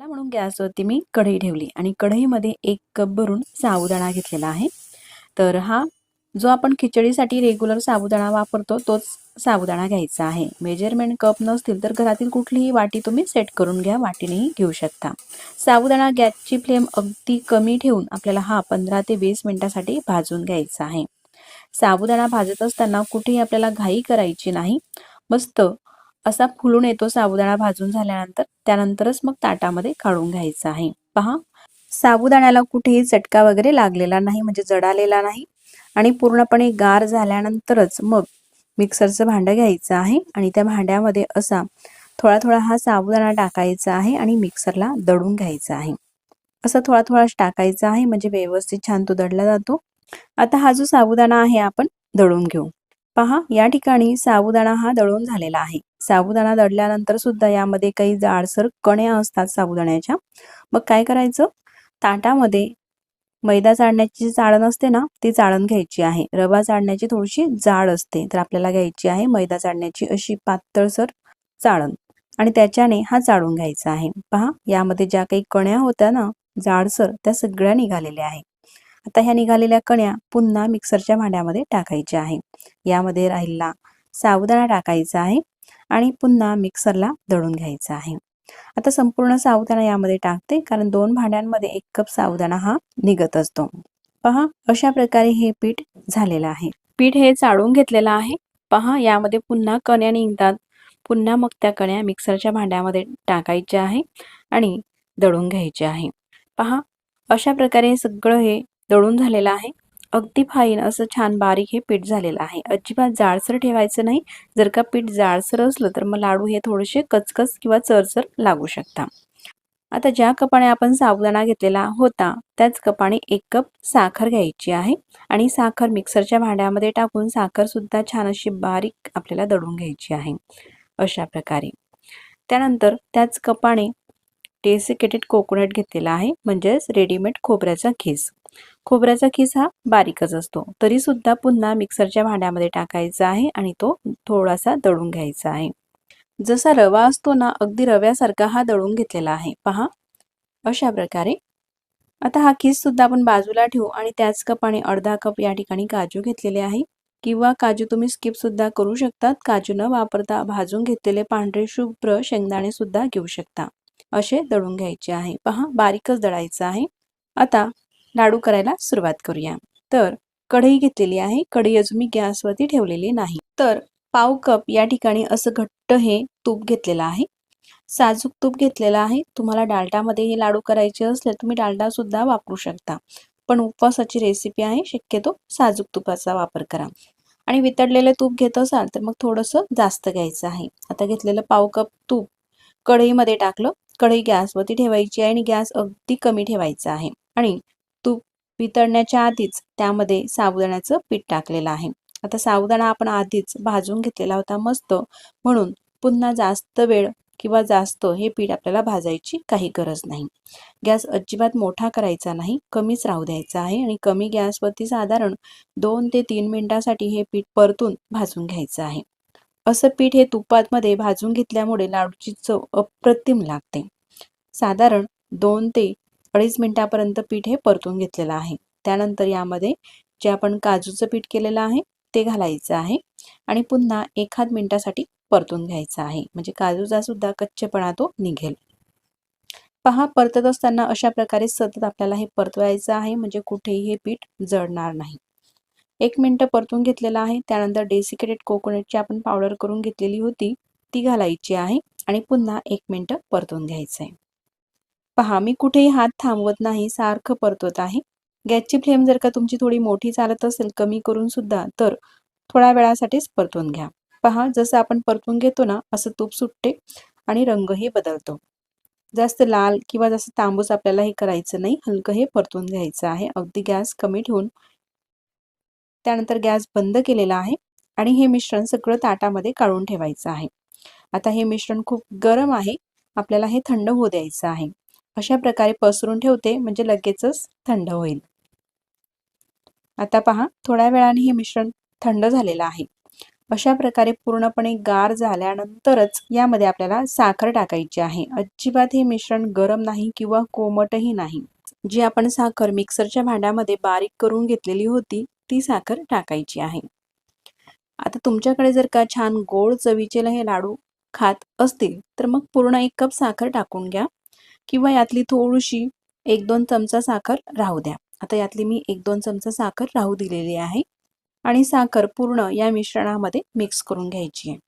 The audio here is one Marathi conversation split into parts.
त्याला म्हणून गॅसवरती मी कढई ठेवली. आणि कढईमध्ये एक कप भरून साबुदाणा घेतलेला आहे. तर हा जो आपण खिचडीसाठी रेग्युलर साबुदाणा वापरतो तोच साबुदाणा घ्यायचा आहे. मेजरमेंट कप नसतील तर घरातील कुठलीही वाटी तुम्ही सेट करून घ्या. वाटीनेही घेऊ शकता. साबुदाणा गॅसची फ्लेम अगदी कमी ठेवून आपल्याला हा पंधरा ते वीस मिनिटासाठी भाजून घ्यायचा आहे. साबुदाणा भाजत असताना कुठेही आपल्याला घाई करायची नाही. मस्त असा फुलून येतो साबुदाणा भाजून झाल्यानंतर त्यानंतरच मग ताटामध्ये काढून घ्यायचा आहे. पहा साबुदाण्याला कुठेही चटका वगैरे लागलेला नाही म्हणजे जडालेला नाही आणि पूर्णपणे गार झाल्यानंतरच मग मिक्सरचं भांडं घ्यायचं आहे आणि त्या भांड्यामध्ये असा थोडा थोडा हा साबुदाणा टाकायचा आहे आणि मिक्सरला दळून घ्यायचा आहे. असं थोडा थोडा टाकायचा आहे म्हणजे व्यवस्थित छान तो दडला जातो. आता हा जो साबुदाणा आहे आपण दळून घेऊ. पहा या ठिकाणी साबुदाणा हा दळून झालेला आहे. साबुदाणा दळल्यानंतर सुद्धा यामध्ये काही जाडसर कण्या असतात साबुदाण्याच्या. मग काय करायचं? ताटामध्ये मैदा चाळण्याची जी चाळण असते ना ती चाळण घ्यायची आहे. रवा चाळण्याची थोडीशी जाड असते तर आपल्याला घ्यायची आहे मैदा चाळण्याची अशी पातळसर चाळण. आणि त्याच्याने हा चाळून घ्यायचा आहे. पहा यामध्ये ज्या काही कण्या होत्या ना जाडसर त्या सगळ्या निघालेल्या आहे आता ह्या निघालेल्या कण्या पुन्हा मिक्सरच्या भांड्यामध्ये टाकायच्या आहे. यामध्ये राहिला साबुदाणा टाकायचा आहे आणि पुन्हा मिक्सरला दळून घ्यायचा आहे. आता संपूर्ण साबुदाणा यामध्ये टाकते कारण दोन भांड्यांमध्ये एक कप साबुदाणा हा निघत असतो. पहा अशा प्रकारे हे पीठ झालेलं आहे. पीठ हे चाळून घेतलेलं आहे. पहा यामध्ये पुन्हा कण्या निघतात. पुन्हा मग त्या कण्या मिक्सरच्या भांड्यामध्ये टाकायच्या आहे आणि दळून घ्यायचे आहे. पहा अशा प्रकारे सगळं हे दळून झालेलं आहे. अगदी फाईन असं छान बारीक हे पीठ झालेलं आहे. अजिबात जाडसर ठेवायचं नाही. जर का पीठ जाडसर असलं तर मग लाडू हे थोडेसे कचकच किंवा चरचर लागू शकता. आता ज्या कपाने आपण साबुदाणा घेतलेला होता त्याच कपाने एक कप साखर घ्यायची आहे आणि साखर मिक्सरच्या भांड्यामध्ये टाकून साखर सुद्धा छान अशी बारीक आपल्याला दळून घ्यायची आहे. अशा प्रकारे. त्यानंतर त्याच कपाने डेसिकेटेड कोकोनट घेतलेला आहे म्हणजेच रेडीमेड खोबऱ्याचा खीस खोबऱ्याचा किस हा बारीकच असतो. तरी सुद्धा पुन्हा मिक्सरच्या भांड्यामध्ये टाकायचा आहे आणि तो थोडासा दळून घ्यायचा आहे. जसा रवा असतो ना अगदी रव्यासारखा हा दळून घेतलेला आहे. पहा. अशा प्रकारे. आता हा खीस सुद्धा आपण बाजूला ठेवू आणि त्याच कप आणि अर्धा कप या ठिकाणी काजू घेतलेले आहे. किंवा काजू तुम्ही स्किप सुद्धा करू शकतात. काजू न वापरता भाजून घेतलेले पांढरे शुभ्र शेंगदाणे सुद्धा घेऊ शकता. असे दळून घ्यायचे आहे. पहा. बारीकच दळायचं आहे. आता लाडू करायला सुरुवात करूया. तर कढई घेतलेली आहे. कढई अजून मी गॅसवरती ठेवलेली नाही. तर पाव कप या ठिकाणी असं घट्ट हे तूप घेतलेलं आहे. साजूक तूप घेतलेलं आहे. तुम्हाला डालटामध्ये हे लाडू करायचे असले तुम्ही डालडा सुद्धा वापरू शकता. पण उपवासाची रेसिपी आहे. शक्यतो साजूक तुपाचा वापर करा. आणि वितळलेलं तूप घेत असाल तर मग थोडंसं जास्त घ्यायचं आहे. आता घेतलेलं पाव कप तूप कढईमध्ये टाकलं. कढई गॅसवरती ठेवायची आहे आणि गॅस अगदी कमी ठेवायचा आहे. आणि तूप वितळण्याच्या आधीच त्यामध्ये साबुदाण्याचं पीठ टाकलेलं आहे. आता साबुदाणा आपण आधीच भाजून घेतलेला होता मस्त. म्हणून पुन्हा जास्त वेळ किंवा जास्त हे पीठ आपल्याला भाजायची काही गरज नाही. गॅस अजिबात मोठा करायचा नाही कमीच राहू द्यायचा आहे आणि कमी गॅसवरती साधारण दोन ते तीन मिनिटासाठी हे पीठ परतून भाजून घ्यायचं आहे. असं पीठ हे तुपातमध्ये भाजून घेतल्यामुळे लाडूची चव अप्रतिम लागते. साधारण दोन ते अडीच मिनिटापर्यंत पीठ हे परतून घेतलेलं आहे. त्यानंतर यामध्ये जे आपण काजूचं पीठ केलेलं आहे ते घालायचं आहे आणि पुन्हा एखाद मिनिटासाठी परतून घ्यायचं आहे. म्हणजे काजूचा सुद्धा कच्चेपणा तो निघेल. पहा परतत असताना अशा प्रकारे सतत आपल्याला हे परतवायचं आहे म्हणजे कुठेही हे पीठ जळणार नाही. एक मिनटं परतून घेतलेलं आहे त्यानंतर डेसिकेटेड कोकोनटची आपण पावडर करून घेतलेली होती ती घालायची आहे आणि पुन्हा एक मिनटं परतून घ्यायचं आहे पहा मी कुठेही हात थांबवत नाही सारखं परतवत आहे. गॅसची फ्लेम जर का तुमची थोडी मोठी चालत असेल कमी करून सुद्धा तर थोड्या वेळासाठीच परतून घ्या. पहा जसं आपण परतून घेतो ना असं तूप सुटते आणि रंगही बदलतो. जास्त लाल किंवा जास्त तांबूस आपल्याला हे करायचं नाही हलकं हे परतून घ्यायचं आहे. अगदी गॅस कमी ठेवून त्यानंतर गॅस बंद केलेला आहे आणि हे मिश्रण सगळं ताटामध्ये काढून ठेवायचं आहे. आता हे मिश्रण खूप गरम आहे आपल्याला हे थंड होऊ द्यायचं आहे. अशा प्रकारे पसरून ठेवते म्हणजे लगेचच थंड होईल. आता पहा थोड्या वेळाने हे मिश्रण थंड झालेलं आहे. अशा प्रकारे पूर्णपणे गार झाल्यानंतरच यामध्ये आपल्याला साखर टाकायची आहे. अजिबात हे मिश्रण गरम नाही किंवा कोमटही नाही. जी आपण साखर मिक्सरच्या भांड्यामध्ये बारीक करून घेतलेली होती ती साखर टाकायची आहे. आता तुमच्याकडे जर का छान गोड चवीचे हे लाडू खात असतील तर मग पूर्ण एक कप साखर टाकून घ्या. किंवा यातली थोडीशी एक दोन चमचा साखर राहू द्या. आता यातली मी एक दोन चमचा साखर राहू दिलेली आहे. आणि साखर पूर्ण या मिश्रणामध्ये मिक्स करून घ्यायची आहे.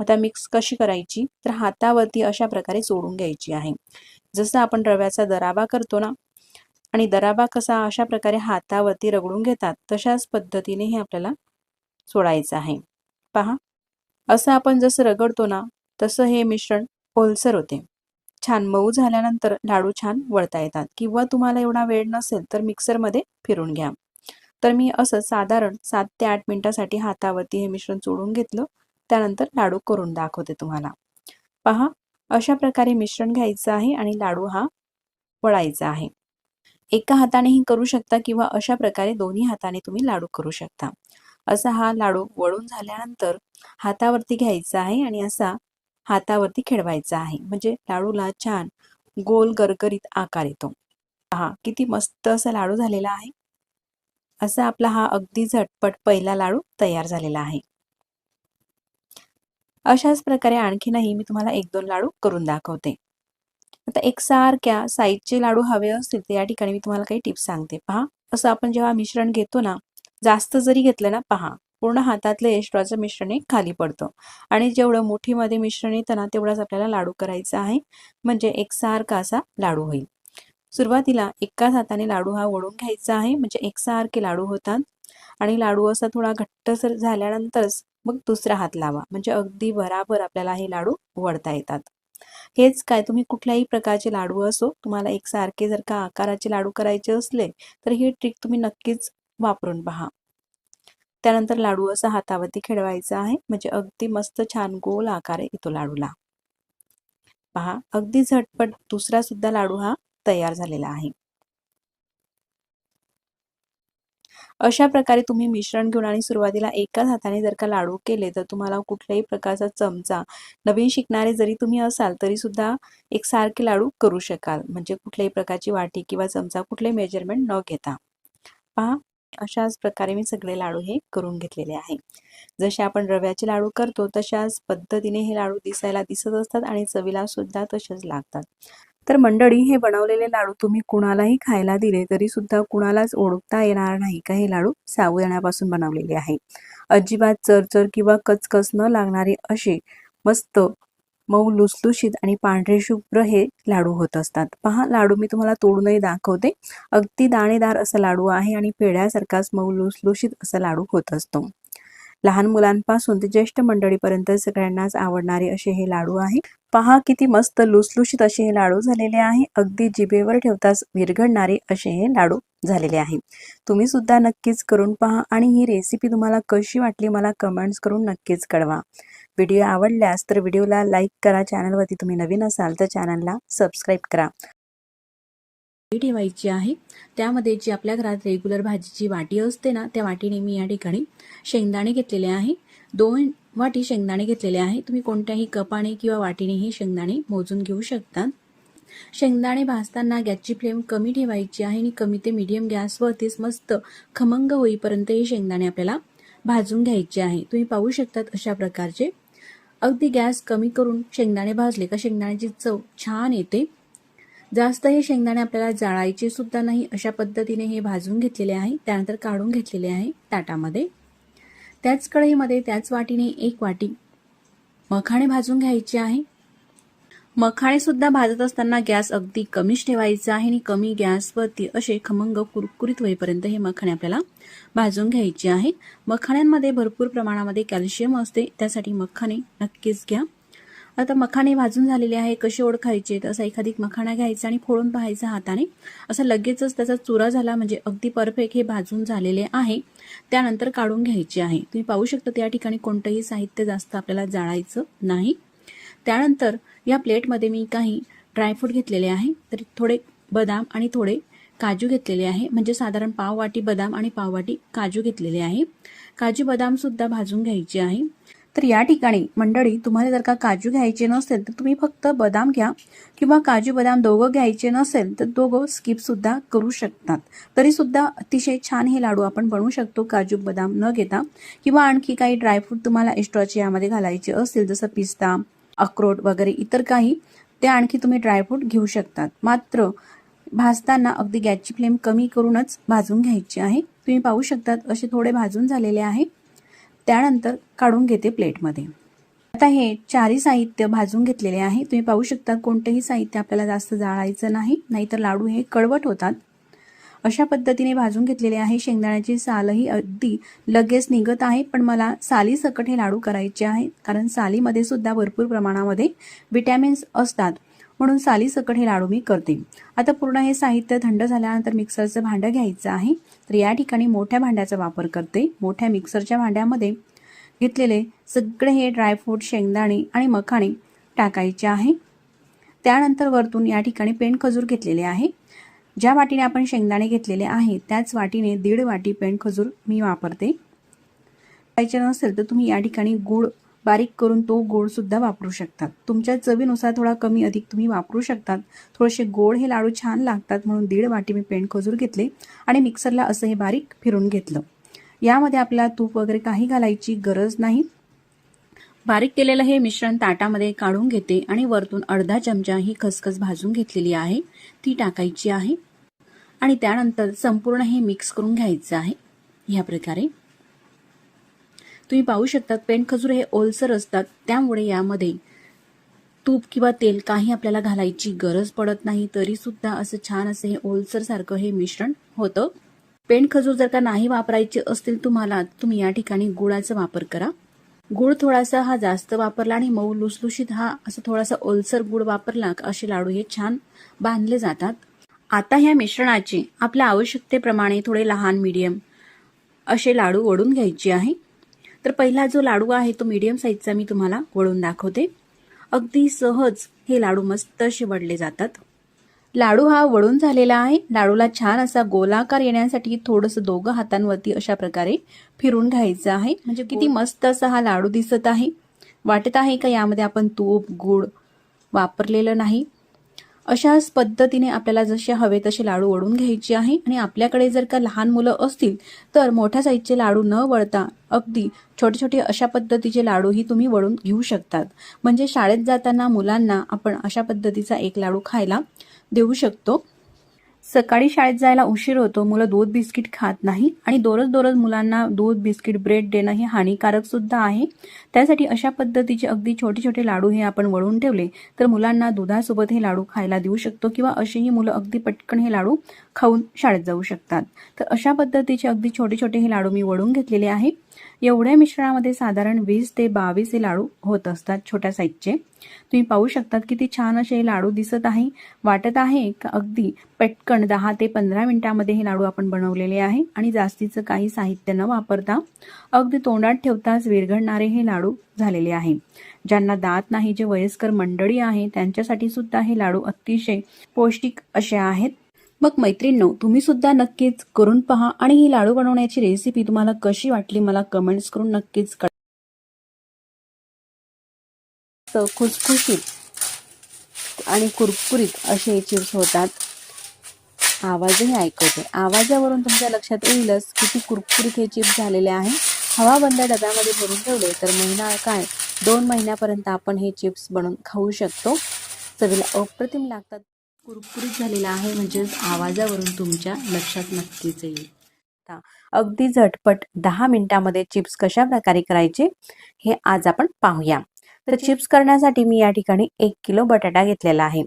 आता मिक्स कशी करायची? तर हातावरती अशा प्रकारे सोडून घ्यायची आहे. जसं आपण रव्याचा दराबा करतो ना आणि दराबा कसा अशा प्रकारे हातावरती रगडून घेतात तशाच पद्धतीने हे आपल्याला सोडायचं आहे. पहा असं आपण जसं रगडतो ना तसं हे मिश्रण ओलसर होते. छान मऊ झाल्यानंतर लाडू छान वळता येतात. किंवा तुम्हाला एवढा वेळ नसेल तर मिक्सरमध्ये फिरून घ्या. तर मी असं साधारण सात ते आठ मिनिटासाठी हातावरती हे मिश्रण चोडून घेतलं. त्यानंतर लाडू करून दाखवते तुम्हाला. पहा अशा प्रकारे मिश्रण घ्यायचं आहे आणि लाडू हा वळायचा आहे. एका हातानेही करू शकता किंवा अशा प्रकारे दोन्ही हाताने तुम्ही लाडू करू शकता. असा हा लाडू वळून झाल्यानंतर हातावरती घ्यायचा आहे आणि असा हातावरती खेळवायचा आहे. म्हणजे लाडूला छान गोल गरगरीत आकार येतो. पहा किती मस्त असा लाडू झालेला आहे. असा आपला हा अगदी झटपट पहिला लाडू तयार झालेला आहे. अशाच प्रकारे आणखीनही मी तुम्हाला एक दोन लाडू करून दाखवते. आता एकसारख्या साईजचे लाडू हवे असतील तर या ठिकाणी मी तुम्हाला काही टिप्स सांगते. पहा असं आपण जेव्हा मिश्रण घेतो ना जास्त जरी घेतलं ना पहा पूर्ण हातातलं एस्ट्रॉचं मिश्रण एक खाली पडतं. आणि जेवढं मुठीमध्ये मिश्रण येतं ना तेवढाच आपल्याला लाडू करायचा आहे. म्हणजे एकसारखा असा लाडू होईल. सुरुवातीला एकाच हाताने लाडू हा वळून घ्यायचा आहे. म्हणजे एकसारखे लाडू होतात. आणि लाडू असा थोडा घट्टसर झाल्यानंतरच मग दुसरा हात लावा. म्हणजे अगदी बराबर आपल्याला हे लाडू वळता येतात. हेच काय तुम्ही कुठल्याही प्रकारचे लाडू असो तुम्हाला एकसारखे जर का आकाराचे लाडू करायचे असले तर ही ट्रिक तुम्ही नक्कीच वापरून पहा. त्यानंतर लाडू असा हातावरती खेळवायचा आहे. म्हणजे अगदी मस्त छान गोल आकार येतो लाडूला. पहा अगदी झटपट दुसरा सुद्धा लाडू हा तयार झालेला आहे. अशा प्रकारे तुम्ही मिश्रण घेऊन आणि सुरुवातीला एकाच हाताने जर का लाडू केले तर तुम्हाला कुठल्याही प्रकारचा चमचा नवीन शिकणारे जरी तुम्ही असाल तरी सुद्धा एकसारखे लाडू करू शकाल. म्हणजे कुठल्याही प्रकारची वाटी किंवा चमचा कुठले मेजरमेंट न घेता. पहा अशाच प्रकारे मी सगळे लाडू हे करून घेतलेले आहे. जसे आपण रव्याचे लाडू करतो तशाच पद्धतीने हे लाडू दिसायला दिसत असतात आणि चवीला सुद्धा तसेच लागतात. तर मंडळी हे बनवलेले लाडू तुम्ही कुणालाही खायला दिले तरी सुद्धा कुणालाच ओळखता येणार नाही का हे लाडू सावदाण्यापासून बनवलेले आहे. अजिबात चरचर किंवा कचकच न लागणारे असे मस्त मऊ लुसलुशीत आणि पांढरे शुभ्र हे लाडू होत असतात. पहा लाडू मी तुम्हाला तोडूनही दाखवते. अगदी दाणेदार असा लाडू आहे आणि पेढ्यासारखाच मऊ लुसलुशीत असा लाडू होत असतो. लहान मुलांपासून ते ज्येष्ठ मंडळीपर्यंत सगळ्यांनाच आवडणारे असे हे लाडू आहे. पहा किती मस्त लुसलुशीत असे हे लाडू झालेले आहे. अगदी जिभेवर ठेवताच विरघडणारे असे हे लाडू झालेले आहे. तुम्ही सुद्धा नक्कीच करून पहा आणि ही रेसिपी तुम्हाला कशी वाटली मला कमेंट्स करून नक्कीच कळवा. व्हिडिओ आवडल्यास तर व्हिडिओला लाईक करा. चॅनलवरती तुम्ही नवीन असाल तर चॅनलला सबस्क्राईब करा. ठेवायची आहे. त्यामध्ये जी आपल्या घरात रेग्युलर भाजीची वाटी असते ना त्या वाटीने मी या ठिकाणी शेंगदाणे घेतलेले आहे. दोन वाटी शेंगदाणे घेतलेले आहे. तुम्ही कोणत्याही कपाने किंवा वाटीनेही शेंगदाणे मोजून घेऊ शकता. शेंगदाणे भाजताना गॅसची फ्लेम कमी ठेवायची आहे आणि कमी ते मिडियम गॅसवरतीच मस्त खमंग होईपर्यंत हे शेंगदाणे आपल्याला भाजून घ्यायचे आहे. तुम्ही पाहू शकतात अशा प्रकारचे अगदी गॅस कमी करून शेंगदाणे भाजले का शेंगदाण्याची चव छान येते. जास्त हे शेंगदाणे आपल्याला जाळायचे सुद्धा नाही अशा पद्धतीने हे भाजून घेतलेले आहे. त्यानंतर काढून घेतलेले आहे ताटामध्ये. त्याच कढईमध्ये त्याच वाटीने एक वाटी मखाणे भाजून घ्यायचे आहे. मखाणे सुद्धा भाजत असताना गॅस अगदी कमीच ठेवायचा आहे आणि कमी गॅसवरती असे खमंग कुरकुरीत होईपर्यंत हे मखाणे आपल्याला भाजून घ्यायचे आहे. मखाण्यांमध्ये भरपूर प्रमाणामध्ये कॅल्शियम असते त्यासाठी मखाणे नक्कीच घ्या. आता मखाणे भाजून झालेले आहे कसे ओळखायचे? तर असा एखादी मखाणा घ्यायचा आणि फोडून पाहायचा हाताने. असं लगेचच त्याचा चुरा झाला म्हणजे अगदी परफेक्ट हे भाजून झालेले आहे. त्यानंतर काढून घ्यायचे आहे. तुम्ही पाहू शकता त्या ठिकाणी कोणतंही साहित्य जास्त आपल्याला जाळायचं नाही. त्यानंतर या प्लेटमध्ये मी काही ड्रायफ्रूट घेतलेले आहे. तर थोडे बदाम आणि थोडे काजू घेतलेले आहे. म्हणजे साधारण पाव वाटी बदाम आणि पाव वाटी काजू घेतलेले आहे. काजू बदामसुद्धा भाजून घ्यायचे आहे. तर या ठिकाणी मंडळी तुम्हाला जर का काजू घ्यायचे नसेल तर तुम्ही फक्त बदाम घ्या. किंवा काजू बदाम दोघं घ्यायचे नसेल तर दोघं स्किपसुद्धा करू शकतात. तरीसुद्धा अतिशय छान हे लाडू आपण बनवू शकतो काजू बदाम न घेता. किंवा आणखी काही ड्रायफ्रूट तुम्हाला एक्स्ट्राचे यामध्ये घालायचे असतील जसं पिस्ता अक्रोड वगैरे इतर काही ते आणखी तुम्ही ड्रायफ्रूट घेऊ शकतात. मात्र भाजताना अगदी गॅसची फ्लेम कमी करूनच भाजून घ्यायची आहे. तुम्ही पाहू शकतात असे थोडे भाजून झालेले आहे. त्यानंतर काढून घेते प्लेटमध्ये आता हे चारही साहित्य भाजून घेतलेले आहे. तुम्ही पाहू शकता कोणतेही साहित्य आपल्याला जास्त जाळायचं नाही नाहीतर लाडू हे कडवट होतात. अशा पद्धतीने भाजून घेतलेले आहे. शेंगदाण्याची सालही अगदी लगेच निघत आहे. पण मला साली सकट हे लाडू करायचे आहे. कारण सालीमध्ये सुद्धा भरपूर प्रमाणामध्ये विटॅमिन्स असतात. म्हणून साली सकट हे लाडू मी करते. आता पूर्ण हे साहित्य थंड झाल्यानंतर मिक्सरचं भांडं घ्यायचं आहे. तर या ठिकाणी मोठ्या भांड्याचा वापर करते. मोठ्या मिक्सरच्या भांड्यामध्ये घेतलेले सगळे हे ड्रायफ्रूट शेंगदाणे आणि मखाणे टाकायचे आहे. त्यानंतर वरतून या ठिकाणी पेंड खजूर घेतलेले आहे. ज्या वाटीने आपण शेंगदाणे घेतलेले आहे त्याच वाटीने दीड वाटी पेंड खजूर मी वापरते. पाहिजे नसेल तर तुम्ही या ठिकाणी गूळ बारीक करून तो गोडसुद्धा वापरू शकतात. तुमच्या चवीनुसार थोडा कमी अधिक तुम्ही वापरू शकतात. थोडेसे गोड हे लाडू छान लागतात म्हणून दीड वाटी मी पेंड खजूर घेतले आणि मिक्सरला असं हे बारीक फिरून घेतलं. यामध्ये आपल्याला तूप वगैरे काही घालायची गरज नाही. बारीक केलेलं हे मिश्रण ताटामध्ये काढून घेते आणि वरतून अर्धा चमचा ही खसखस भाजून घेतलेली आहे. ती टाकायची आहे. आणि त्यानंतर संपूर्ण हे मिक्स करून घ्यायचं आहे. ह्या प्रकारे. तुम्ही पाहू शकतात पेंटखजूर हे ओलसर असतात. त्यामुळे यामध्ये तूप किंवा तेल काही आपल्याला घालायची गरज पडत नाही तरी सुद्धा असं छान असं हे ओलसर सारखं हे मिश्रण होतं. पेंट खजूर जर का नाही वापरायचे असतील तुम्हाला तुम्ही या ठिकाणी गुळाचा वापर करा. गुळ थोडासा हा जास्त वापरला आणि मऊ लुसलुशीत हा असं थोडासा ओलसर गुळ वापरला असे लाडू हे छान बांधले जातात. आता ह्या मिश्रणाचे आपल्या आवश्यकतेप्रमाणे थोडे लहान मीडियम असे लाडू ओढून घ्यायचे आहे. तर पहिला जो लाडू आहे तो मीडियम साईजचा मी तुम्हाला वळून दाखवते. अगदी सहज हे लाडू मस्त असे वडले जातात. लाडू हा वळून झालेला आहे. लाडूला छान असा गोलाकार येण्यासाठी थोडंसं दोघं हातांवरती अशा प्रकारे फिरून घ्यायचं आहे. म्हणजे किती मस्त असा हा लाडू दिसत आहे. वाटत आहे का यामध्ये आपण तूप गुळ वापरलेलं नाही? अशाच पद्धतीने आपल्याला जसे हवे तसे लाडू वळून घ्यायचे आहे. आणि आपल्याकडे जर का लहान मुलं असतील तर मोठ्या साईजचे लाडू न वळता अगदी छोटे छोटे अशा पद्धतीचे लाडूही तुम्ही वळून घेऊ शकतात. म्हणजे शाळेत जाताना मुलांना आपण अशा पद्धतीचा एक लाडू खायला देऊ शकतो. सकाळी शाळेत जायला उशीर होतो मुलं दूध बिस्किट खात नाही आणि दररोज दररोज मुलांना दूध बिस्किट ब्रेड देणं हे हानिकारक सुद्धा आहे. त्यासाठी अशा पद्धतीचे अगदी छोटे छोटे लाडू हे आपण वळून ठेवले तर मुलांना दुधासोबत हे लाडू खायला देऊ शकतो किंवा असेही मुलं अगदी पटकन हे लाडू खाऊन शाळेत जाऊ शकतात. तर अशा पद्धतीचे अगदी छोटे छोटे हे लाडू मी वळून घेतलेले आहे. एवढ्या मिश्रणामध्ये साधारण वीस ते बावीस हे लाडू होत असतात छोट्या साईजचे. तुम्ही पाहू शकतात किती छान असे लाडू दिसत आहे वाटत आहे का अगदी पटकन दहा ते पंधरा मिनिटामध्ये हे लाडू आपण बनवलेले आहे आणि जास्तीचं काही साहित्य न वापरता अगदी तोंडात ठेवताच विरघडणारे हे लाडू झालेले आहे. ज्यांना दात नाही जे वयस्कर मंडळी आहे त्यांच्यासाठी सुद्धा हे लाडू अतिशय पौष्टिक असे आहेत. मग मैत्रिणींनो तुम्ही सुद्धा नक्कीच करून पहा आणि ही लाडू बनवण्याची रेसिपी तुम्हाला कशी वाटली मला कमेंट्स करून नक्कीच कळ खुसखुशीत आणि कुरकुरीत असे हे चिप्स होतात. आवाजही ऐकवते. आवाजावरून तुमच्या लक्षात येईलच किती कुरकुरीत हे चिप्स झालेले आहे. हवा बंद डब्यामध्ये भरून ठेवले तर महिना काय? दोन महिन्यापर्यंत आपण हे चिप्स बनवून खाऊ शकतो. चवीला अप्रतिम लागतात. कुरकुरीत झालेला आहे म्हणजेच आवाजावरून तुमच्या लक्षात नक्कीच येईल. आता अगदी झटपट दहा मिनिटामध्ये चिप्स कशा प्रकारे करायचे हे आज आपण पाहूया. तर चिप्स करण्यासाठी मी या ठिकाणी एक किलो बटाटा घेतलेला आहे.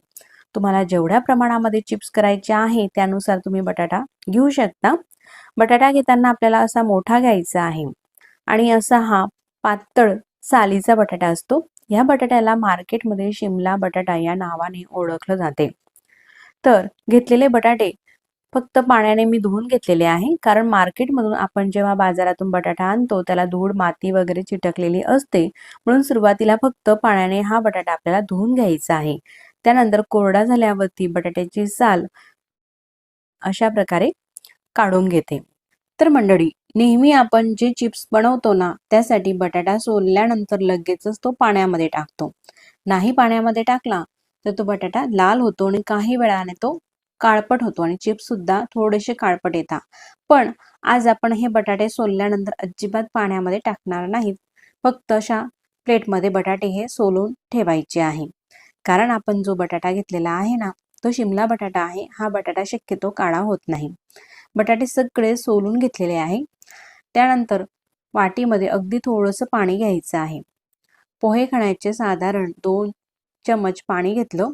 तुम्हाला जेवढ्या प्रमाणामध्ये चिप्स करायचे आहे त्यानुसार तुम्ही बटाटा घेऊ शकता. बटाटा घेताना आपल्याला असा मोठा घ्यायचा आहे. आणि असा हा पातळ सालीचा बटाटा असतो. या बटाट्याला मार्केटमध्ये शिमला बटाटा या नावाने ओळखलं जाते. तर घेतलेले बटाटे फक्त पाण्याने मी धुवून घेतलेले आहे. कारण मार्केटमधून आपण जेव्हा बाजारातून बटाटा आणतो त्याला धूळ माती वगैरे चिटकलेली असते. म्हणून सुरुवातीला फक्त पाण्याने हा बटाटा आपल्याला धुवून घ्यायचा आहे. त्यानंतर कोरडा झाल्यावरती बटाट्याची साल अशा प्रकारे काढून घेते. तर मंडळी नेहमी आपण जे चिप्स बनवतो ना त्यासाठी बटाटा सोलल्यानंतर लगेचच तो पाण्यामध्ये टाकतो. नाही पाण्यामध्ये टाकला तर तो बटाटा लाल होतो आणि काही वेळाने तो काळपट होतो आणि चिप्स सुद्धा थोडेसे काळपट येतात. पण आज आपण हे बटाटे सोलल्यानंतर अजिबात पाण्यामध्ये टाकणार नाहीत. फक्त अशा प्लेटमध्ये बटाटे हे सोलून ठेवायचे आहे. कारण आपण जो बटाटा घेतलेला आहे ना तो शिमला बटाटा आहे हा बटाटा शक्यतो काळा होत नाही. बटाटे सगळे सोलून घेतलेले आहे. त्यानंतर वाटीमध्ये अगदी थोडंसं पाणी घ्यायचं आहे. पोहे खाण्याचे साधारण दोन चमच पाणी घेतलं.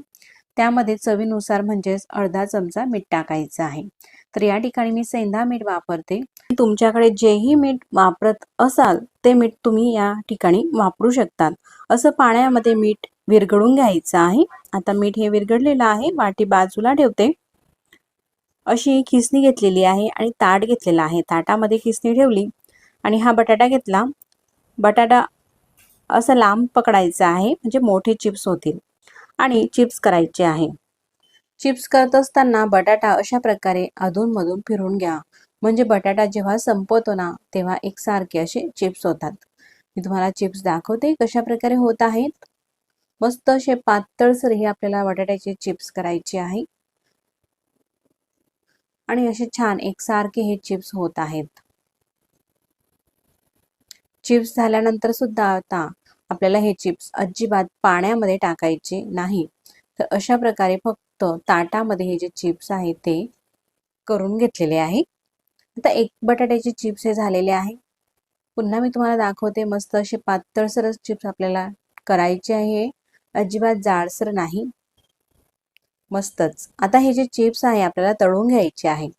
त्यामध्ये चवीनुसार म्हणजेच अर्धा चमचा मीठ टाकायचं आहे. तर या ठिकाणी मी सेंधा मीठ वापरते. तुमच्याकडे जेही मीठ वापरत असाल ते मीठ तुम्ही या ठिकाणी वापरू शकतात. असं पाण्यामध्ये मीठ विरघळून घ्यायचं आहे. आता मीठ हे विरघळलेलं आहे. वाटी बाजूला ठेवते. अशी खिसणी घेतलेली आहे आणि ताट घेतलेला आहे. ताटामध्ये खिसणी ठेवली आणि हा बटाटा घेतला. बटाटा असं लांब पकडायचं आहे म्हणजे मोठे चिप्स होतील. आणि चिप्स करायचे आहे. चिप्स करत असताना बटाटा अशा प्रकारे अधूनमधून फिरून घ्या. म्हणजे बटाटा जेव्हा संपवतो ना तेव्हा एकसारखे असे चिप्स होतात. मी तुम्हाला चिप्स दाखवते कशा प्रकारे होत आहेत. मस्त असे पातळसर हे आपल्याला बटाट्याचे चिप्स करायचे आहे. आणि असे छान एकसारखे हे चिप्स होत आहेत. चिप्स झाल्यानंतर सुद्धा आता आपल्याला हे चिप्स अजिबात पाण्यामध्ये टाकायचे नाही. तर अशा प्रकारे फक्त ताटामध्ये हे जे चिप्स आहे ते करून घेतलेले आहे. आता एक बटाट्याचे चिप्स हे झालेले आहे. पुन्हा मी तुम्हाला दाखवते मस्त असे पातळसरच चिप्स आपल्याला करायचे आहे. अजिबात जाडसर नाही. मस्तच. आता हे जे चिप्स आहे आपल्याला तळून घ्यायचे आहे.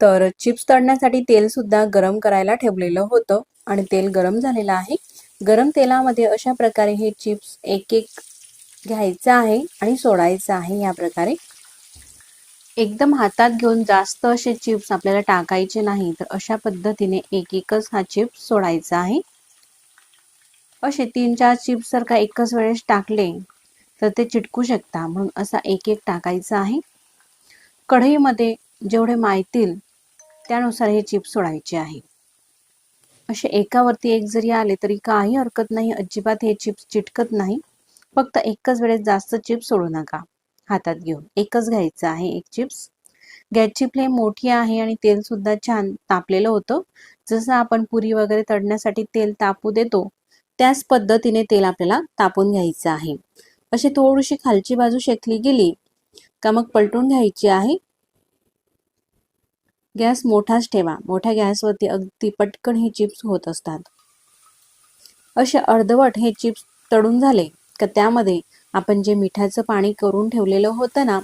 तर चिप्स तळण्यासाठी तेल सुद्धा गरम करायला ठेवलेलं होतं. आणि तेल गरम झालेलं आहे. गरम तेलामध्ये अशा प्रकारे हे चिप्स एक एक घ्यायचं आहे आणि सोडायचं आहे या प्रकारे. एकदम हातात घेऊन जास्त असे चिप्स आपल्याला टाकायचे नाही तर अशा पद्धतीने एक एकच हा चिप्स सोडायचा आहे. असे तीन चार चिप्स जर का एकच वेळेस टाकले तर ते चिटकू शकता. म्हणून असा एक एक टाकायचा आहे. कढईमध्ये जेवढे मायतील त्यानुसार हे चिप्स सोडायचे आहे. असे एकावरती एक जरी आले तरी काही हरकत नाही अजिबात हे चिप्स चिटकत नाही. फक्त एकच वेळेस जास्त चिप्स सोडू नका हातात घेऊन. एकच घ्यायचं आहे एक चिप्स. गॅसची फ्लेम मोठी आहे आणि तेल सुद्धा छान तापलेलं होतं. जसं आपण पुरी वगैरे तळण्यासाठी तेल तापू देतो त्याच पद्धतीने तेल आपल्याला तापून घ्यायचं आहे. अशी थोडीशी खालची बाजू शेकली गेली का मग पलटून घ्यायची आहे. गॅस मोठाच ठेवा. मोठ्या गॅसवरती अगदी पटकन हे चिप्स होत असतात. असे अर्धवट हे चिप्स तळून झाले का त्यामध्ये आपण जे मिठाचं पाणी करून ठेवलेलं होतं ना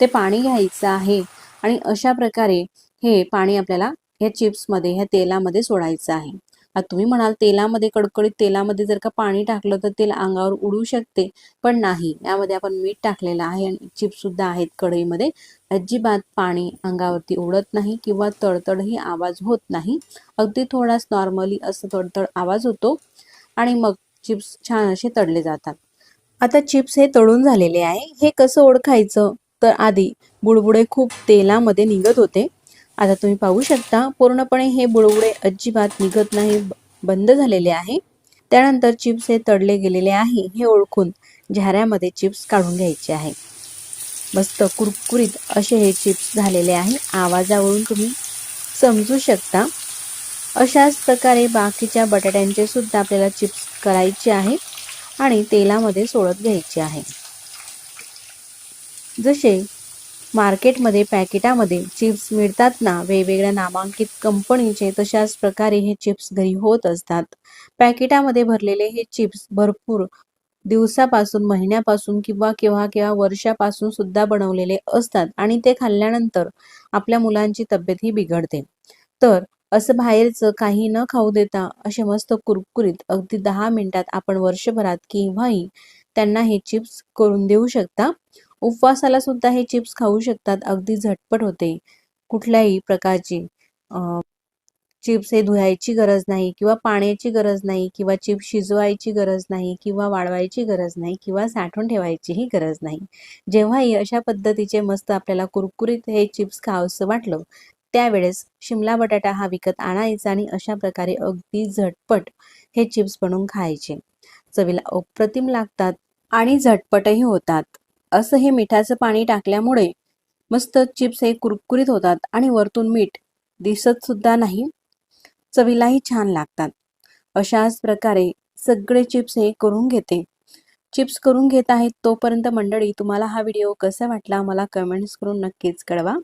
ते पाणी घ्यायचं आहे आणि अशा प्रकारे हे पाणी आपल्याला ह्या चिप्समध्ये ह्या तेलामध्ये सोडायचं आहे. आता तुम्ही म्हणाल तेलामध्ये कडकडीत तेलामध्ये जर का पाणी टाकलं तर तेल अंगावर उडू शकते पण नाही. यामध्ये आपण मीठ टाकलेलं आहे आणि चिप्स सुद्धा आहेत कढईमध्ये. अजिबात पाणी अंगावरती उडत नाही किंवा तडतडही आवाज होत नाही. अगदी थोडाच नॉर्मली असं तडतड आवाज होतो आणि मग चिप्स छान असे तळले जातात. आता चिप्स हे तळून झालेले आहे. हे कसं ओळखायचं? तर आधी बुडबुडे खूप तेलामध्ये निघत होते. आता तुम्ही पाहू शकता पूर्णपणे हे बुडबुडे अजिबात निघत नाही बंद झालेले आहे. त्यानंतर चिप्स हे तडले गेलेले आहे हे ओळखून झाऱ्यामध्ये चिप्स काढून घ्यायचे आहे. मस्त कुरकुरीत असे हे चिप्स झालेले आहे. आवाजावरून तुम्ही समजू शकता. अशाच प्रकारे बाकीच्या बटाट्यांचे सुद्धा आपल्याला चिप्स करायचे आहे आणि तेलामध्ये सोडत घ्यायचे आहे. जसे मार्केटमध्ये पॅकेटामध्ये चिप्स मिळतात ना वेगवेगळ्या नामांकित कंपनीचे तशाच प्रकारे हे चिप्स घरी होत असतात. पॅकेटामध्ये भरलेले हे चिप्स भरपूर दिवसापासून महिन्यापासून किंवा केव्हा केव्हा वर्षापासून सुद्धा बनवलेले असतात आणि ते खाल्ल्यानंतर आपल्या मुलांची तब्येत ही बिघडते. तर असं बाहेरचं काही न खाऊ देता असे मस्त कुरकुरीत अगदी दहा मिनिटात आपण वर्षभरात केव्हाही त्यांना हे चिप्स करून देऊ शकता. उपवासाला सुद्धा हे चिप्स खाऊ शकतात. अगदी झटपट होते. कुठल्याही प्रकारची चिप्स हे धुवायची गरज नाही किंवा पाण्याची गरज नाही किंवा चिप्स शिजवायची गरज नाही किंवा वाळवायची गरज नाही किंवा साठवून ठेवायचीही गरज नाही. जेव्हाही अशा पद्धतीचे मस्त आपल्याला कुरकुरीत हे चिप्स खावंसं वाटलं त्यावेळेस शिमला बटाटा हा विकत आणायचा आणि अशा प्रकारे अगदी झटपट हे चिप्स बनवून खायचे. चवीला अप्रतिम लागतात आणि झटपटही होतात. असं हे मिठाचं पाणी टाकल्यामुळे मस्त चिप्स हे कुरकुरीत होतात आणि वरतून मीठ दिसत सुद्धा नाही. चवीलाही छान लागतात. अशाच प्रकारे सगळे चिप्स हे करून घेते. चिप्स करून घेत आहेत तोपर्यंत मंडळी तुम्हाला हा व्हिडिओ कसा वाटला मला कमेंट्स करून नक्कीच कळवा.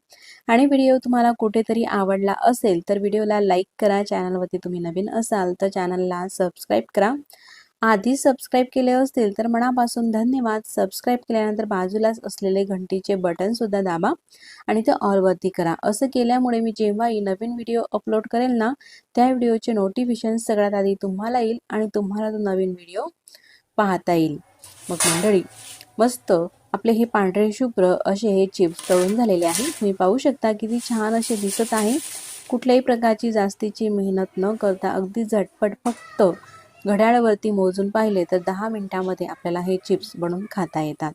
आणि व्हिडिओ तुम्हाला कुठेतरी आवडला असेल तर व्हिडिओला लाईक करा चॅनलवरती तुम्ही नवीन असाल तर चॅनलला सबस्क्राईब करा. आधी सबस्क्राईब केले असतील तर मनापासून धन्यवाद. सबस्क्राईब केल्यानंतर बाजूलाच असलेले घंटीचे बटन सुद्धा दाबा आणि ते ऑलवरती करा. असं केल्यामुळे मी जेव्हाही नवीन व्हिडिओ अपलोड करेल ना त्या व्हिडिओचे नोटिफिकेशन सगळ्यात आधी तुम्हाला येईल आणि तुम्हाला तो नवीन व्हिडिओ पाहता येईल. मग मंडळी मस्त आपले हे पांढरे शुभ्र असे हे चिप्स तळून झालेले आहे तुम्ही पाहू शकता किती छान असे दिसत आहे. कुठल्याही प्रकारची जास्तीची मेहनत न करता अगदी झटपट फक्त घड्याळावरती मोजून पाहिले तर दहा मिनिटामध्ये आपल्याला हे चिप्स बनवून खाता येतात.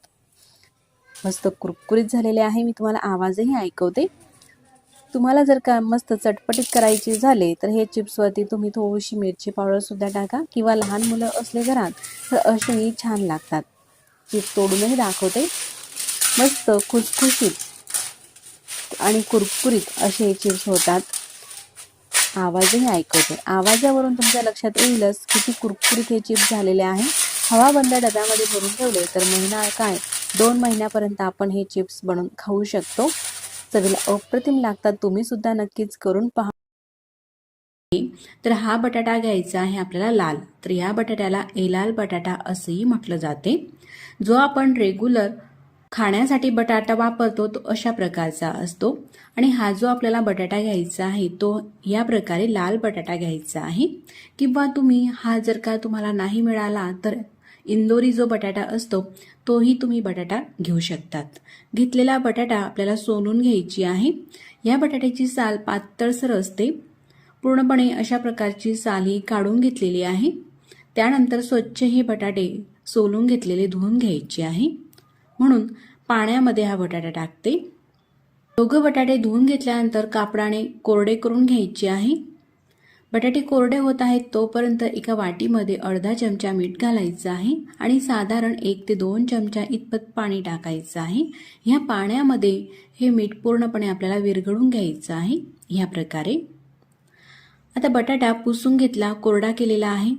मस्त कुरकुरीत झालेले आहे. मी तुम्हाला आवाजही ऐकवते. तुम्हाला जर का मस्त चटपटीत करायची झाले तर हे चिप्सवरती तुम्ही थोडीशी मिरची पावडरसुद्धा टाका किंवा लहान मुलं असले घरात तर असेही छान लागतात. चिप्स तोडूनही दाखवते. मस्त खुसखुशीत आणि कुरकुरीत असे हे चिप्स होतात. आवाजही ऐकवते आवाजावरून तुमच्या लक्षात येईलच किती कुरकुरीत हे चिप्स झालेले आहे. हवा बंद डब्यामध्ये भरून ठेवले तर महिना काय? दोन महिन्यापर्यंत आपण हे चिप्स बनवून खाऊ शकतो. चवीला अप्रतिम लागतात. तुम्ही सुद्धा नक्कीच करून पहा. तर हा बटाटा घ्यायचा आहे आपल्याला लाल. तर या बटाट्याला एलाल बटाटा असंही म्हटलं जाते. जो आपण रेग्युलर खाण्यासाठी बटाटा वापरतो तो अशा प्रकारचा असतो. आणि हा जो आपल्याला बटाटा घ्यायचा आहे तो या प्रकारे लाल बटाटा घ्यायचा आहे. किंवा तुम्ही हा जर का तुम्हाला नाही मिळाला तर इंदोरी जो बटाटा असतो तोही तुम्ही बटाटा घेऊ शकतात. घेतलेला बटाटा आपल्याला सोलून घ्यायची आहे. या बटाट्याची साल पातळसर असते. पूर्णपणे अशा प्रकारची साल ही काढून घेतलेली आहे. त्यानंतर स्वच्छ हे बटाटे सोलून घेतलेले धुवून घ्यायचे आहे. म्हणून पाण्यामध्ये हा बटाटा टाकते. दोघं बटाटे धुवून घेतल्यानंतर कापडाने कोरडे करून घ्यायचे आहे. बटाटे कोरडे होत आहेत तोपर्यंत एका वाटीमध्ये अर्धा चमचा मीठ घालायचं आहे आणि साधारण एक ते दोन चमचा इतपत पाणी टाकायचं आहे. ह्या पाण्यामध्ये हे मीठ पूर्णपणे आपल्याला विरघळून घ्यायचं आहे. ह्या प्रकारे. आता बटाटा पुसून घेतला कोरडा केलेला आहे.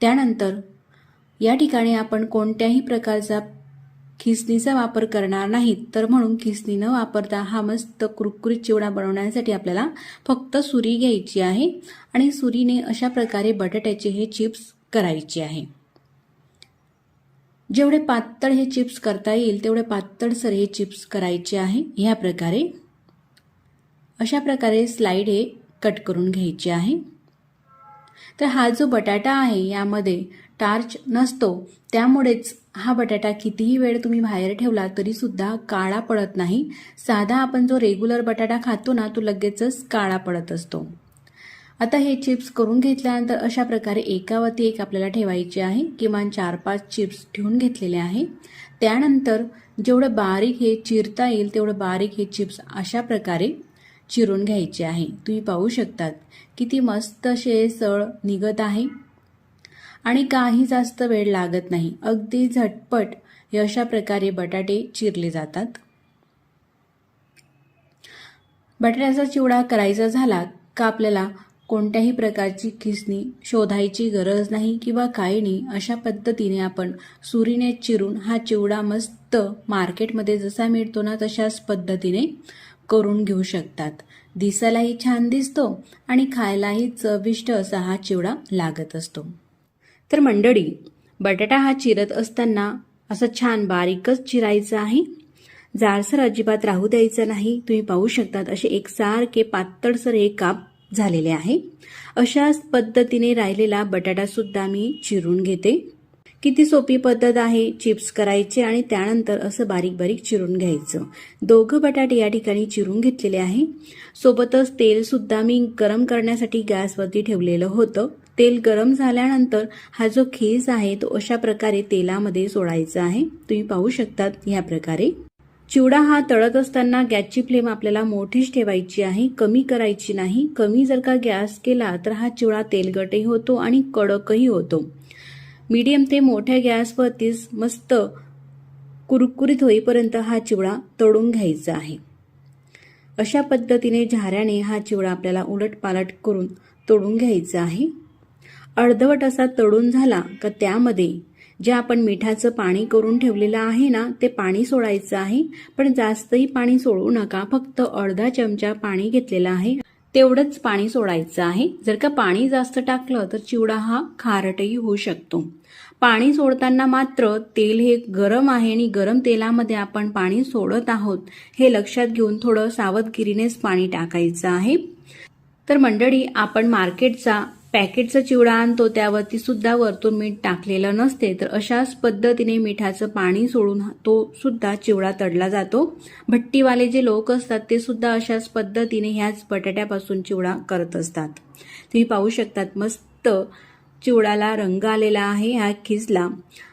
त्यानंतर या ठिकाणी आपण कोणत्याही प्रकारचा खिसणीचा वापर करणार नाहीत. तर म्हणून खिसणी न वापरता हा मस्त कुरकुरीत चिवडा बनवण्यासाठी आपल्याला फक्त सुरी घ्यायची आहे आणि सुरीने अशा प्रकारे बटाट्याचे हे चिप्स करायचे आहे. जेवढे पातळ हे चिप्स करता येईल तेवढे पातळसर हे चिप्स करायचे आहे. ह्या प्रकारे. अशा प्रकारे स्लाइड हे कट करून घ्यायचे आहे. तर हा जो बटाटा आहे यामध्ये टार्च नसतो. त्यामुळेच हा बटाटा कितीही वेळ तुम्ही बाहेर ठेवला तरीसुद्धा काळा पडत नाही. साधा आपण जो रेग्युलर बटाटा खातो ना तो लगेचच काळा पडत असतो. आता हे चिप्स करून घेतल्यानंतर अशा प्रकारे एकावरती एक आपल्याला ठेवायचे आहे. किमान चार पाच चिप्स ठेवून घेतलेले आहे. त्यानंतर जेवढं बारीक हे चिरता येईल तेवढं बारीक हे चिप्स अशा प्रकारे चिरून घ्यायचे आहे. तुम्ही पाहू शकतात किती मस्त असे सळ निघत आहे. आणि काही जास्त वेळ लागत नाही. अगदी झटपट अशा प्रकारे बटाटे चिरले जातात. बटाट्याचा चिवडा करायचा झाला का आपल्याला कोणत्याही प्रकारची खिसणी शोधायची गरज नाही किंवा काही नाही अशा पद्धतीने आपण सुरीने चिरून हा चिवडा मस्त मार्केटमध्ये जसा मिळतो ना तशाच पद्धतीने करून घेऊ शकतात. दिसायलाही छान दिसतो आणि खायलाही चविष्ट असा हा चिवडा लागत असतो. तर मंडळी बटाटा हा चिरत असताना असं छान बारीकच चिरायचं आहे. जाडसर अजिबात राहू द्यायचं नाही. तुम्ही पाहू शकतात असे एकसारखे पातळसर हे काप झालेले आहे. अशाच पद्धतीने राहिलेला बटाटासुद्धा मी चिरून घेते. किती सोपी पद्धत आहे. चिप्स करायचे आणि त्यानंतर असं बारीक बारीक चिरून घ्यायचं. दोघं बटाटे या ठिकाणी चिरून घेतलेले आहे. सोबतच तेलसुद्धा मी गरम करण्यासाठी गॅसवरती ठेवलेलं होतं. तेल गरम झाल्यानंतर हा जो खीस आहे तो अशा प्रकारे तेलामध्ये सोडायचा आहे. तुम्ही पाहू शकतात ह्या प्रकारे. चिवडा हा तळत असताना गॅसची फ्लेम आपल्याला मोठीच ठेवायची आहे कमी करायची नाही. कमी जर का गॅस केला तर हा चिवडा तेलगटही होतो आणि कडकही होतो. मीडियम ते मोठ्या गॅसवरतीच मस्त कुरकुरीत होईपर्यंत हा चिवडा तळून घ्यायचा आहे. अशा पद्धतीने झाऱ्याने हा चिवडा आपल्याला उलटपालट करून तोडून घ्यायचा आहे. अर्धवट असा तळून झाला का त्यामध्ये. जे आपण मिठाचं पाणी करून ठेवलेलं आहे ना ते पाणी सोडायचं आहे पण जास्तही पाणी सोडू नका फक्त अर्धा चमचा पाणी घेतलेलं आहे. तेवढंच पाणी सोडायचं आहे. जर का पाणी जास्त टाकलं तर चिवडा हा खारटही होऊ शकतो. पाणी सोडताना मात्र तेल हे गरम आहे आणि गरम तेलामध्ये आपण पाणी सोडत आहोत हे लक्षात घेऊन थोडं सावधगिरीनेच पाणी टाकायचं आहे. तर मंडळी आपण मार्केटचा पॅकेटचा चिवडा आणतो त्यावरती सुद्धा वरतून मीठ टाकलेलं नसते तर अशाच पद्धतीने मिठाचं पाणी सोडून तो सुद्धा चिवडा तडला जातो. भट्टीवाले जे लोक असतात ते सुद्धा अशाच पद्धतीने ह्याच बटाट्यापासून चिवडा करत असतात. तुम्ही पाहू शकतात मस्त चिवडाला रंग आलेला आहे ह्या खिजला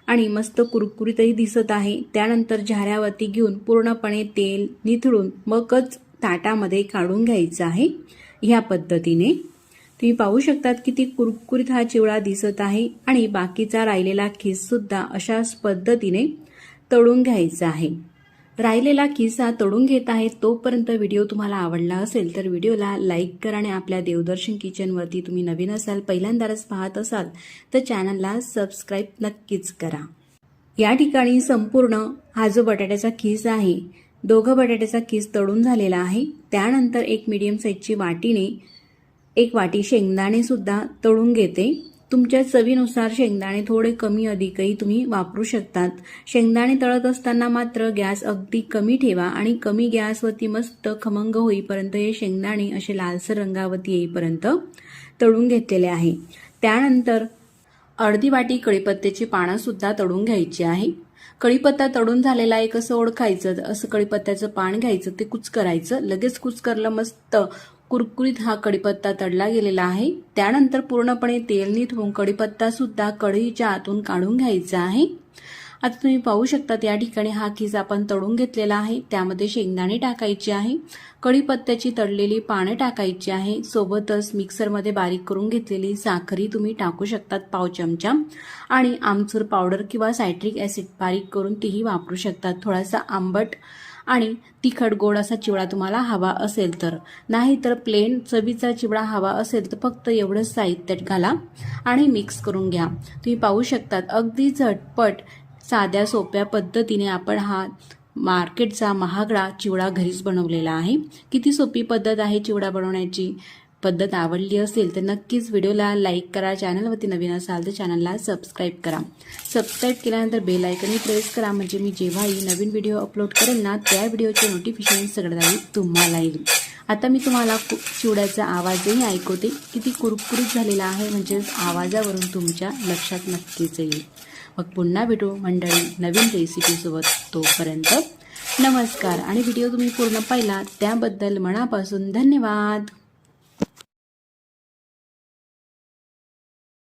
आणि मस्त कुरकुरीतही दिसत आहे. त्यानंतर झाऱ्यावरती घेऊन पूर्णपणे तेल निथळून मगच ताटामध्ये काढून घ्यायचं आहे. ह्या पद्धतीने. तुम्ही पाहू शकतात की ती कुरकुरीत हा चिवडा दिसत आहे आणि बाकीचा राहिलेला खीस सुद्धा अशाच पद्धतीने तळून घ्यायचा आहे. राहिलेला किस्सा तळून घेत आहे तोपर्यंत व्हिडिओ तुम्हाला आवडला असेल तर व्हिडिओला लाईक करा आणि आपल्या देवदर्शन किचनवरती तुम्ही नवीन असाल पहिल्यांदाच पाहत असाल तर चॅनलला सबस्क्राईब नक्कीच करा. या ठिकाणी संपूर्ण हा जो बटाट्याचा खीस आहे दोघं बटाट्याचा खीस तळून झालेला आहे. त्यानंतर एक मीडियम साईजची वाटीने एक वाटी शेंगदाणे सुद्धा तळून घेते. तुमच्या चवीनुसार शेंगदाणे थोडे कमी अधिकही तुम्ही वापरू शकतात. शेंगदाणे तळत असताना मात्र गॅस अगदी कमी ठेवा आणि कमी गॅसवरती मस्त खमंग होईपर्यंत हे शेंगदाणे असे लालसर रंगावरती येईपर्यंत तळून घेतलेले आहे. त्यानंतर अर्धी वाटी कढीपत्त्याची पानं सुद्धा तळून घ्यायची आहे. कढीपत्ता तळून झालेला आहे कसं ओळखायचं. असं कढीपत्त्याचं पान घ्यायचं ते कुच करायचं. लगेच कुच करलं मस्त कुरकुरीत हा कढीपत्ता तडला गेलेला आहे. त्यानंतर पूर्णपणे तेल निथवून कडीपत्ता सुद्धा कढईच्या आतून काढून घ्यायचा आहे. आता तुम्ही पाहू शकता या ठिकाणी हा खिस आपण तळून घेतलेला आहे. त्यामध्ये शेंगदाणे टाकायचे आहे. कढीपत्त्याची तळलेली पानं टाकायची आहे. सोबतच मिक्सरमध्ये बारीक करून घेतलेली साखरी तुम्ही टाकू शकतात पाव चमचा. आणि आमचूर पावडर किंवा सायट्रिक ॲसिड बारीक करून तीही वापरू शकतात. थोडासा आंबट आणि तिखट गोड असा चिवडा तुम्हाला हवा असेल तर. नाही तर प्लेन चवीचा चिवडा हवा असेल तर फक्त एवढंच साहित्यात घाला आणि मिक्स करून घ्या. तुम्ही पाहू शकतात अगदी झटपट साध्या सोप्या पद्धतीने आपण हा मार्केटचा महागडा चिवडा घरीच बनवलेला आहे. किती सोपी पद्धत आहे चिवडा बनवण्याची? पद्धत आवडली असेल तर नक्कीच व्हिडिओला लाईक करा चॅनलवरती नवीन असाल तर चॅनलला सबस्क्राईब करा. सबस्क्राईब केल्यानंतर बेल आयकनही प्रेस करा. म्हणजे मी जेव्हाही नवीन व्हिडिओ अपलोड करेन ना त्या व्हिडिओचे नोटिफिकेशन सगळ्यात आधी तुम्हाला येईल. आता मी तुम्हाला चिवड्याचा आवाजही ऐकवते किती कुरकुरीत झालेला आहे. म्हणजेच आवाजावरून तुमच्या लक्षात नक्कीच येईल. मग पुन्हा भेटू मंडळी नवीन रेसिपीसोबत तोपर्यंत नमस्कार. आणि व्हिडिओ तुम्ही पूर्ण पाहिला त्याबद्दल मनापासून धन्यवाद.